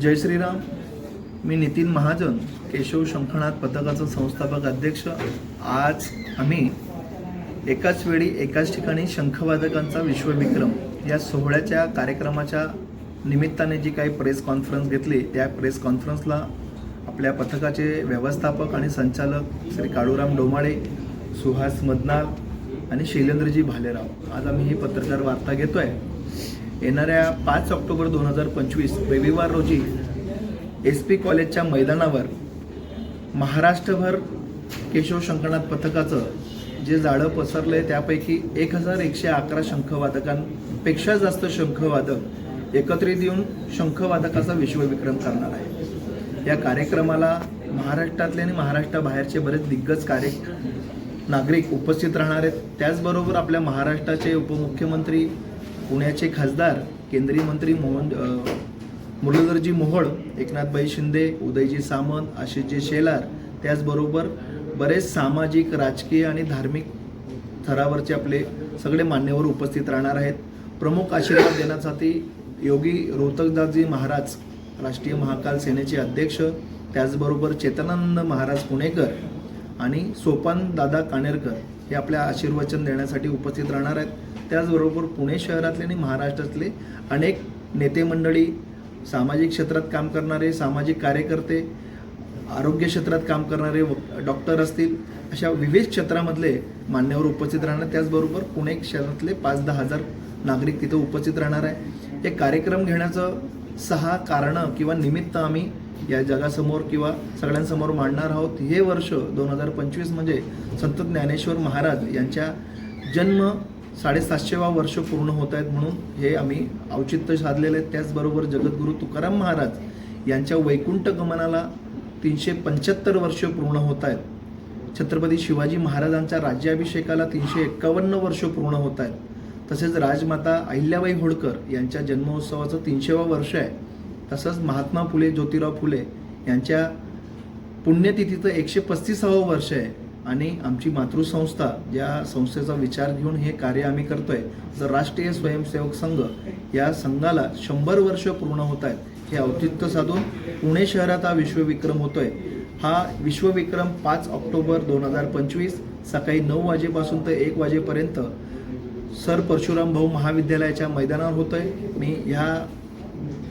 जय श्रीराम. मी नितीन महाजन केशव शंखनाथ पथकाचा संस्थापक अध्यक्ष. आज आम्ही एकाच वेळी एकाच ठिकाणी शंखवादकांचा विश्वविक्रम या सोहळ्याच्या कार्यक्रमाच्या निमित्ताने जी काही प्रेस कॉन्फरन्स घेतली त्या प्रेस कॉन्फरन्सला आपल्या पथकाचे व्यवस्थापक आणि संचालक श्री काळूराम डोमाळे सुहास मदनाल आणि शैलेंद्रजी भालेराव. आज आम्ही ही पत्रकार वार्ता घेतो आहे येणाऱ्या पाच ऑक्टोबर दोन हजार पंचवीस रविवार रोजी एस पी कॉलेजच्या मैदानावर महाराष्ट्रभर केशव शंकरनाथ पथकाचं जे जाळं पसरलं आहे त्यापैकी एक हजार एकशे अकरा शंखवादकांपेक्षा जास्त शंखवादक एकत्रित येऊन शंखवादकाचा विश्वविक्रम करणार आहे या कार्यक्रमाला महाराष्ट्रातले आणि महाराष्ट्राबाहेरचे बरेच दिग्गज कार्य नागरिक उपस्थित राहणार आहेत. त्याचबरोबर आपल्या महाराष्ट्राचे उपमुख्यमंत्री पुण्याचे खासदार केंद्रीय मंत्री मोहन मुरलीधरजी मोहोळ एकनाथबाई शिंदे उदयजी सामंत आशिषजी शेलार त्याचबरोबर बरेच सामाजिक राजकीय आणि धार्मिक थरावरचे आपले सगळे मान्यवर उपस्थित राहणार आहेत. प्रमुख आशीर्वाद देण्यासाठी योगी रोहतकदासजी महाराज राष्ट्रीय महाकाल सेनेचे अध्यक्ष त्याचबरोबर चेतनानंद महाराज पुणेकर आणि सोपान दादा कानेरकर हे आपल्या आशीर्वचन देण्यासाठी उपस्थित राहणार आहेत. त्याचबरोबर पुणे शहरातले आणि महाराष्ट्रातले अनेक नेते मंडळी सामाजिक क्षेत्रात काम करणारे सामाजिक कार्यकर्ते आरोग्य क्षेत्रात काम करणारे डॉक्टर असतील अशा विविध क्षेत्रामधले मान्यवर उपस्थित राहणार. त्याचबरोबर पुणे शहरातले पाच दहा हजार नागरिक तिथे उपस्थित राहणार आहे. हे कार्यक्रम घेण्याचं सहा कारणं किंवा निमित्त आम्ही या जगासमोर किंवा सगळ्यांसमोर मांडणार आहोत. हे वर्ष दोन हजार पंचवीस म्हणजे संत ज्ञानेश्वर महाराज यांच्या जन्म साडेसातशेवा वर्ष पूर्ण होत आहेत म्हणून हे आम्ही औचित्य साधलेलं आहे त्याचबरोबर जगद्गुरू तुकाराम महाराज यांच्या वैकुंठ गमनाला तीनशे पंच्याहत्तर वर्ष पूर्ण होत आहेत. छत्रपती शिवाजी महाराजांच्या राज्याभिषेकाला तीनशे एक्कावन्न वर्ष पूर्ण होत आहेत. तसेच राजमाता अहिल्याबाई होळकर यांच्या जन्मोत्सवाचं तीनशेवा वर्ष आहे. तसंच महात्मा फुले ज्योतिराव फुले यांच्या पुण्यतिथीचं एकशे पस्तीसावं वर्ष आहे. आणि आमची मातृसंस्था ज्या संस्थेचा विचार घेऊन हे कार्य आम्ही करतोय. जर राष्ट्रीय स्वयंसेवक संघ या संघाला शंभर वर्ष पूर्ण होत आहेत. हे औचित्य साधून पुणे शहरात हा विश्वविक्रम होतोय. हा विश्वविक्रम पाच ऑक्टोबर दोन हजार पंचवीस सकाळी नऊ वाजेपासून तर एक वाजेपर्यंत सर परशुराम भाऊ महाविद्यालयाच्या मैदानावर होतोय. मी ह्या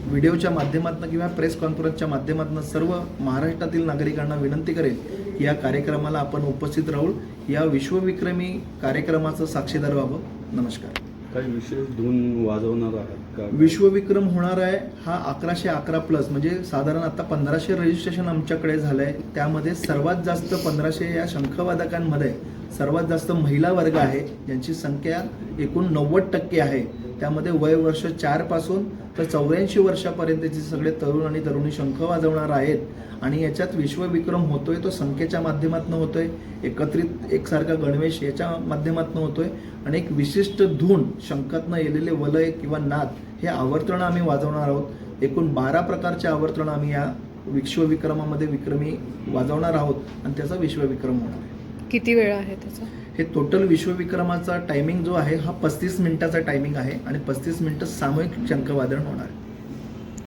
व्हिडिओच्या माध्यमातून किंवा प्रेस कॉन्फरन्सच्या माध्यमातून सर्व महाराष्ट्रातील नागरिकांना विनंती करेल या कार्यक्रमाला आपण उपस्थित राहून या विश्वविक्रमी कार्यक्रमाचं साक्षीदार व्हावं. नमस्कार. काही विशेष धून वाजवणार आहात का? विश्वविक्रम होणार आहे हा अकराशे अकरा प्लस म्हणजे साधारण आता पंधराशे रजिस्ट्रेशन आमच्याकडे झालं आहे त्यामध्ये सर्वात जास्त पंधराशे या शंखवादकांमध्ये सर्वात जास्त महिला वर्ग आहे ज्यांची संख्या एकूण नव्वद टक्के आहे. त्यामध्ये वय वर्ष चारपासून तर चौऱ्याऐंशी वर्षापर्यंतचे सगळे तरुण आणि तरुणी शंख वाजवणार आहेत. आणि याच्यात विश्वविक्रम होतोय तो संख्येच्या माध्यमातून होतोय. एकत्रित एकसारखा गणवेश याच्या माध्यमातून होतोय. आणि एक विशिष्ट धून शंखातनं येलेले वलय किंवा नाद हे आवर्तनं आम्ही वाजवणार आहोत. एकूण बारा प्रकारचे आवर्तनं आम्ही या विश्वविक्रमामध्ये विक्रमी वाजवणार आहोत. आणि त्याचा विश्वविक्रम होणार आहे. किती वेळ आहे त्याचा? हे टोटल विश्वविक्रमाचा टायमिंग जो आहे हा पस्तीस मिनिटाचा टायमिंग आहे आणि पस्तीस मिनिटं सामूहिक शंखवादन होणार आहे.